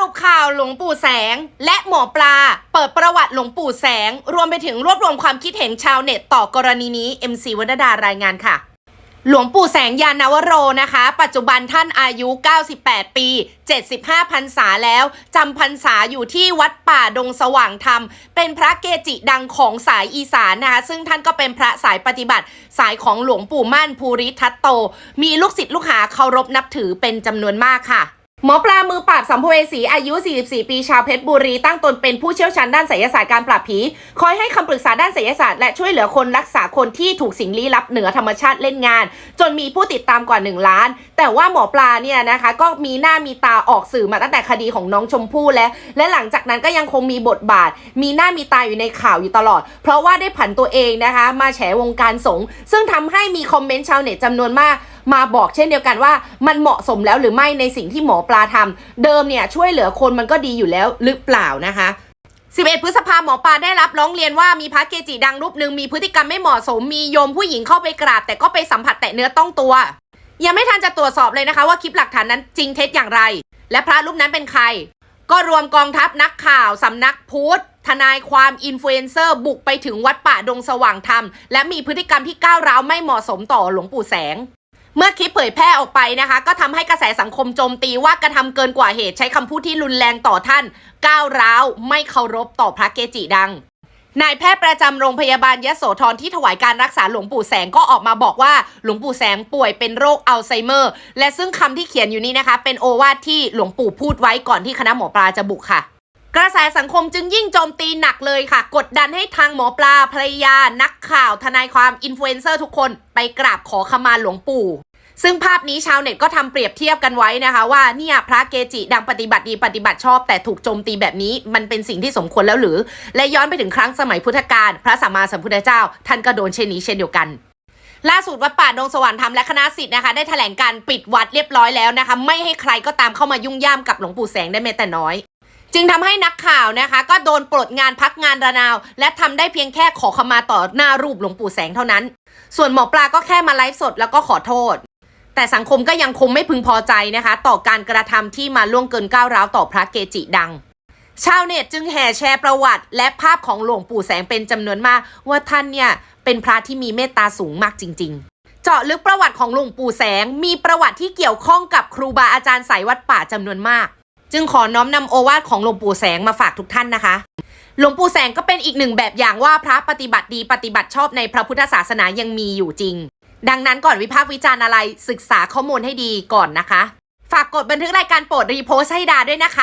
รุปข่าวหลวงปู่แสง และหมอปลา เปิดประวัติหลวงปู่แสง รวมไปถึงรวบรวมความคิดเห็นชาวเน็ตต่อกรณีนี้ MC วรรณดารายงานค่ะ หลวงปู่แสงยานวโรนะคะ ปัจจุบันท่านอายุ 98 ปี 75พรรษาแล้วจำพรรษาอยู่ที่วัดป่าดงสว่างธรรม เป็นพระเกจิดังของสายอีสานนะคะซึ่งท่านก็เป็นพระสายปฏิบัติ สายของหลวงปู่มั่นภูริทัตโต มีลูกศิษย์ลูกหาเคารพนับถือเป็นจำนวนมากค่ะ หมอปลามือปราบสัมภเวสีอายุ 44 ปี ชาวเพชรบุรี ตั้งตนเป็นผู้เชี่ยวชาญด้านไสยศาสตร์การปราบผี คอยให้คำปรึกษาด้านไสยศาสตร์และช่วยเหลือคนรักษาคนที่ถูกสิ่งลี้ลับเหนือธรรมชาติเล่นงาน จนมีผู้ติดตามกว่า 1 ล้าน แต่ว่าหมอปลาเนี่ยนะคะ ก็มีหน้ามีตาออกสื่อมาตั้งแต่คดีของน้องชมพู่และและหลังจากนั้นก็ยังคงมีบทบาท มีหน้ามีตาอยู่ในข่าวอยู่ตลอด เพราะว่าได้ผันตัวเองนะคะ มาแฉวงการสงฆ์ซึ่งทำให้มีคอมเมนต์ชาวเน็ตจำนวนมาก มาบอกเช่นเดียวกันว่า มันเหมาะสมแล้วหรือไม่ในสิ่งที่หมอปลาทำเดิมเนี่ยช่วยเหลือคนมันก็ดีอยู่แล้วหรือเปล่านะคะ11 พฤษภาหมอปลาได้รับร้องเรียนว่ามีพระเกจิดังรูปหนึ่งมีพฤติกรรมไม่เหมาะสมมีโยมผู้หญิงเข้าไปกราบ แต่ก็ไปสัมผัสแตะเนื้อต้องตัว ยังไม่ทันจะตรวจสอบเลยนะคะว่าคลิปหลักฐานนั้นจริงเท็จอย่างไร และพระรูปนั้นเป็นใคร ก็รวมกองทัพนักข่าวสำนักพุทธทนายความอินฟลูเอนเซอร์บุกไปถึงวัดป่าดงสว่างธรรม และมีพฤติกรรมที่ก้าวร้าวไม่เหมาะสมต่อหลวงปู่แสง เมื่อคลิปเผยแพร่ออกไปนะคะ ก็ทำให้กระแสสังคมโจมตีว่ากระทำเกินกว่าเหตุใช้คำพูดที่รุนแรงต่อท่าน ก้าวร้าวไม่เคารพต่อพระเกจิดังนายแพทย์ประจำโรงพยาบาลยะโสธรที่ถวายการรักษาหลวงปู่แสงก็ออกมาบอกว่าหลวงปู่แสงป่วยเป็นโรคอัลไซเมอร์ และซึ่งคำที่เขียนอยู่นี้นะคะ เป็นโอวาทที่หลวงปู่พูดไว้ก่อนที่คณะหมอปลาจะบุกค่ะ กระแสสังคมจึงยิ่งโจมตีหนักเลยค่ะ กดดันให้ทางหมอปลาภรรยา นักข่าว ทนายความอินฟลูเอนเซอร์ทุกคนไปกราบขอขมาหลวงปู่ ซึ่งภาพนี้ชาวเน็ตก็ทำเปรียบเทียบกันไว้นะคะว่าเนี่ยพระเกจิดังปฏิบัติดีปฏิบัติชอบ แต่ถูกโจมตีแบบนี้มันเป็นสิ่งที่สมควรแล้วหรือ และย้อนไปถึงครั้งสมัยพุทธกาลพระสัมมาสัมพุทธเจ้า ท่านก็โดนเช่นนี้เช่นเดียวกันล่าสุดวัดป่าดงสวรรค์ธรรมและคณะสิทธิ์นะคะ ได้แถลงการปิดวัดเรียบร้อยแล้วนะคะ ไม่ให้ใครก็ตามเข้ามายุ่งย่ามกับหลวงปู่แสงได้แม้แต่น้อย จึงทำให้นักข่าวนะคะ ก็โดนปลดงานพักงานระนาว และทำได้เพียงแค่ขอขมาต่อหน้ารูปหลวงปู่แสงเท่านั้น ส่วนหมอปลาก็แค่มาไลฟ์สดแล้วก็ขอโทษ แต่สังคมก็ยังคงไม่พึงพอใจนะคะ ต่อการกระทำที่มาล่วงเกินก้าวร้าวต่อพระเกจิดัง ชาวเน็ตจึงแห่แชร์ประวัติ และภาพของหลวงปู่แสงเป็นจำนวนมาก ว่าท่านเนี่ยเป็นพระที่มีเมตตาสูงมากจริงๆเจาะลึกประวัติของหลวงปู่แสง มีประวัติที่เกี่ยวข้องกับครูบาอาจารย์สายวัดป่าจำนวนมาก จึงขอน้อมนำโอวาทของหลวงปู่แสงมาฝากทุกท่านนะคะ หลวงปู่แสงก็เป็นอีกหนึ่งแบบอย่างว่าพระปฏิบัติดีปฏิบัติชอบในพระพุทธศาสนายังมีอยู่จริง ดังนั้นก่อนวิพากษ์วิจารณ์อะไรศึกษาข้อมูลให้ดีก่อนนะคะ ฝากกดบันทึกรายการโปรดรีโพสให้ดาด้วยนะคะ